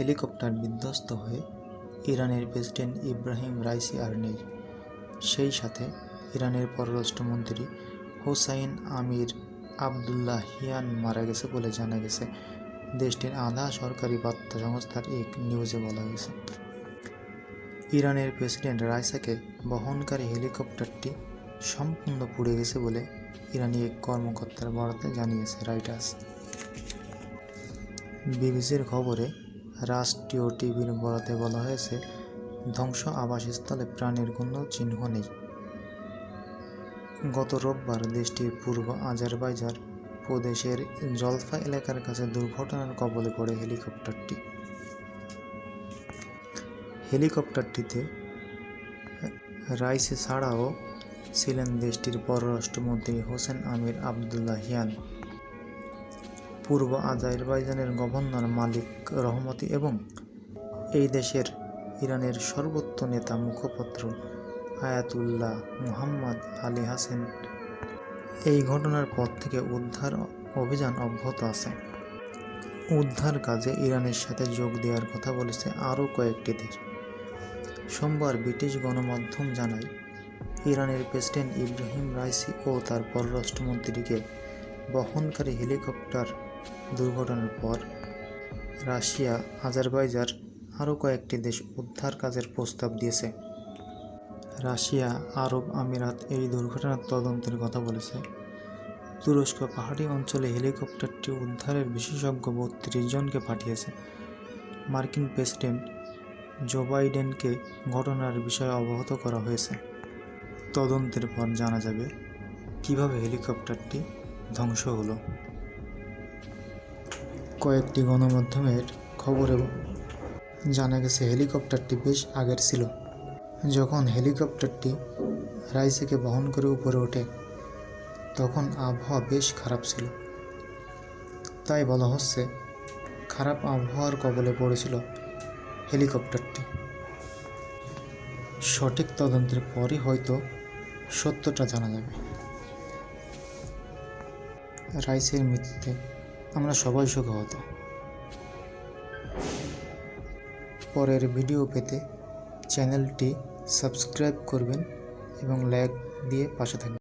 Helicopter বিধ্বস্ত হয়ে ইরানের প্রেসিডেন্ট ইব্রাহিম রাইসি আর নেই সেই সাথে ইরানের পররাষ্ট্রমন্ত্রী হোসাইন আমির আবদুল্লাহিয়ান মারা গেছে বলে জানা গেছে। দেশটির আধা সরকারি বার্তা সংস্থার এক নিউজে বলা হয়েছে। ইরানের প্রেসিডেন্ট রাইসাকে বহনকারী হেলিকপ্টারটি সম্পূর্ণ পুড়ে গেছে বলে ইরানি এক কর্মকর্তার বরাতে জানিয়েছে রাইটার্স। বিবিসির খবরে রাষ্ট্রীয় টিভির বরাতে বলা হয়েছে, ধ্বংস আবাসস্থলে প্রাণের কোনো চিহ্ন নেই। গত রোববার দেশটির পূর্ব আজারবাইজার প্রদেশের জলফা এলাকার কাছে দুর্ঘটনার কবলে পড়ে হেলিকপ্টারটি। হেলিকপ্টারটিতে রাইসে ছাড়াও ছিলেন দেশটির পররাষ্ট্রমন্ত্রী হোসেন আমির আবদুল্লাহিয়ান পূর্ব আজারবাইজানের গভর্নর মালিক রহমতি এবং এই দেশের ইরানের সর্বোচ্চ নেতা মুখপাত্র আয়াতুল্লাহ মুহাম্মদ আলী হাসেন। এই ঘটনার পর থেকে উদ্ধার অভিযান অব্যাহত আছে। উদ্ধার কাজে ইরানের সাথে যোগ দেওয়ার কথা বলেছে আরও কয়েকটি দেশ। সোমবার ব্রিটিশ গণমাধ্যম জানায়, ইরানের প্রেসিডেন্ট ইব্রাহিম রাইসি ও তার পররাষ্ট্রমন্ত্রীকে বহনকারী হেলিকপ্টার দুর্ঘটনার পর রাশিয়া আজারবাইজার আরও কয়েকটি দেশ উদ্ধার কাজের প্রস্তাব দিয়েছে। রাশিয়া, আরব আমিরাত এই দুর্ঘটনার তদন্তের কথা বলেছে। তুরস্ক পাহাড়ি অঞ্চলে হেলিকপ্টারটি উদ্ধারের বিশেষজ্ঞ বত্রিশ জনকে পাঠিয়েছে। মার্কিন প্রেসিডেন্ট জো বাইডেনকে ঘটনার বিষয়ে অবগত করা হয়েছে। তদন্তের পর জানা যাবে কীভাবে হেলিকপ্টারটি ধ্বংস হলো। কয়েকটি গণমাধ্যমের খবরে জানা গেছে হেলিকপ্টারটি বেশ আগের ছিল। যখন হেলিকপ্টারটি রাইসেকে বহন করে উপরে ওঠে, তখন আবহাওয়া বেশ খারাপ ছিল। তাই বলা হচ্ছে, খারাপ আবহাওয়ার কবলে পড়েছিল হেলিকপ্টারটি। সঠিক তদন্তের পরই হয়তো সত্যটা জানা যাবে। রাইসের মৃত্যুতে আমরা সবাই শোকাহত পরের ভিডিও পেতে চ্যানেলটি সাবস্ক্রাইব করবেন এবং লাইক দিয়ে পাশে থাকবেন।